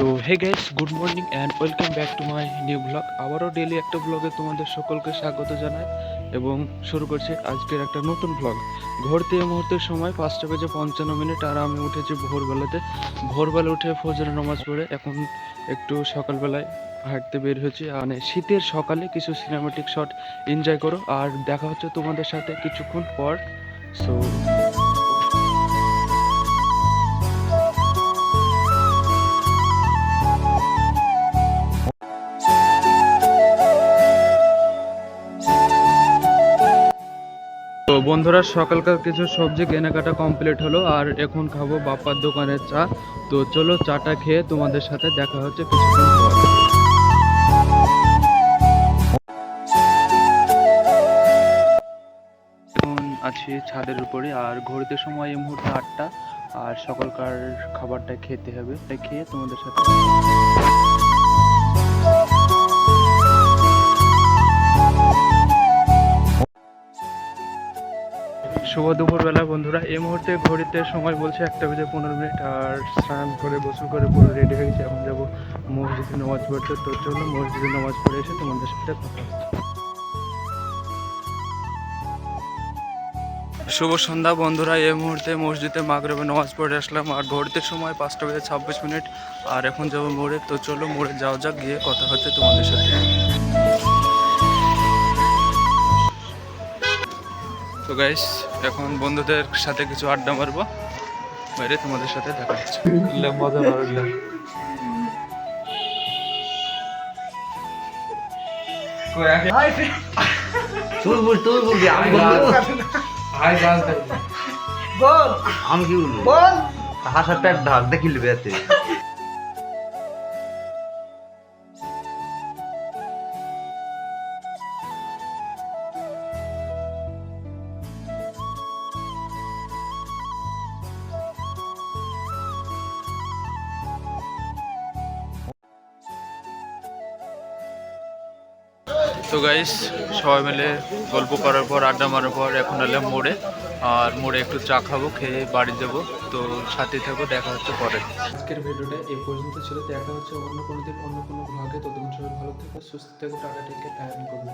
তো hey guys good morning and welcome back to my new vlog আবারও daily একটা ব্লগে তোমাদের সকলকে স্বাগত জানাই এবং শুরু করছি আজকের একটা নতুন ব্লগ ঘুরতে এই মুহূর্তের সময় পাঁচটা বেজে পঞ্চান্ন মিনিট আর আমি উঠেছি ভোরবেলাতে। ভোরবেলা উঠে ফজরের নামাজ পড়ে এখন একটু সকালবেলায় হাঁটতে বের হয়েছি। মানে শীতের সকালে কিছু সিনেমাটিক শট এনজয় করো। আর দেখা হচ্ছে তোমাদের সাথে কিছুক্ষণ পর। সো তো বন্ধুরা, সকালকার কিছু সবজি কেনাকাটা কমপ্লিট হলো, আর এখন খাব বাপ্পার দোকানের চা। তো চলো চাটা খেয়ে তোমাদের সাথে দেখা হচ্ছে কিছুক্ষণ পর। আছি ছাদের উপরে, আর ঘড়িতে সময় এই মুহূর্তে আটটা, আর সকালকার খাবারটা খেতে হবে খেয়ে তোমাদের সাথে শুভ দুপুরবেলা বন্ধুরা। এই মুহূর্তে ঘড়িতে সময় বলছে একটা বেজে পনেরো মিনিট আর স্নান করে, গোসল করে পুরো রেডি হয়ে গেছি। এখন যাব মসজিদে নামাজ পড়তে। তোর জন্য মসজিদে নামাজ পড়ে এসে তোমাদের সাথে কথা শুভ সন্ধ্যা বন্ধুরা। এই মুহূর্তে মসজিদে মাগরবে নামাজ পড়ে আসলাম। আর ঘড়িতে সময় পাঁচটা বেজে ছাব্বিশ মিনিট। আর এখন যাব মোড়ে। তো চলো মোড়ে যাওয়া যাক, গিয়ে কথা হচ্ছে তোমাদের সাথে। তো গাইস এখন বন্ধুদের সাথে কিছু আড্ডা মারবো। বাইরে তোমাদের সাথে দেখা হচ্ছে। মজা মারলাম আমি কি বলব? বল। হাসার পেট ঢাক দেখিল বেতে তো গাইস সবাই মিলে গল্প করার পর, আড্ডা মারার পর এখন এলাম মোড়ে। আর মোড়ে একটু চা খাব, খেয়ে বাড়ি যাব। তো সাথে থাকব দেখা হচ্ছে পরে। আজকের ভিডিওটা এই পর্যন্ত ছিল। দেখা হচ্ছে অন্য কোনো দিন, অন্য কোনো ভাগে ততক্ষণ সবাই ভালো থেকো, সুস্থ থেকো টাকা টেকে টাইম করবে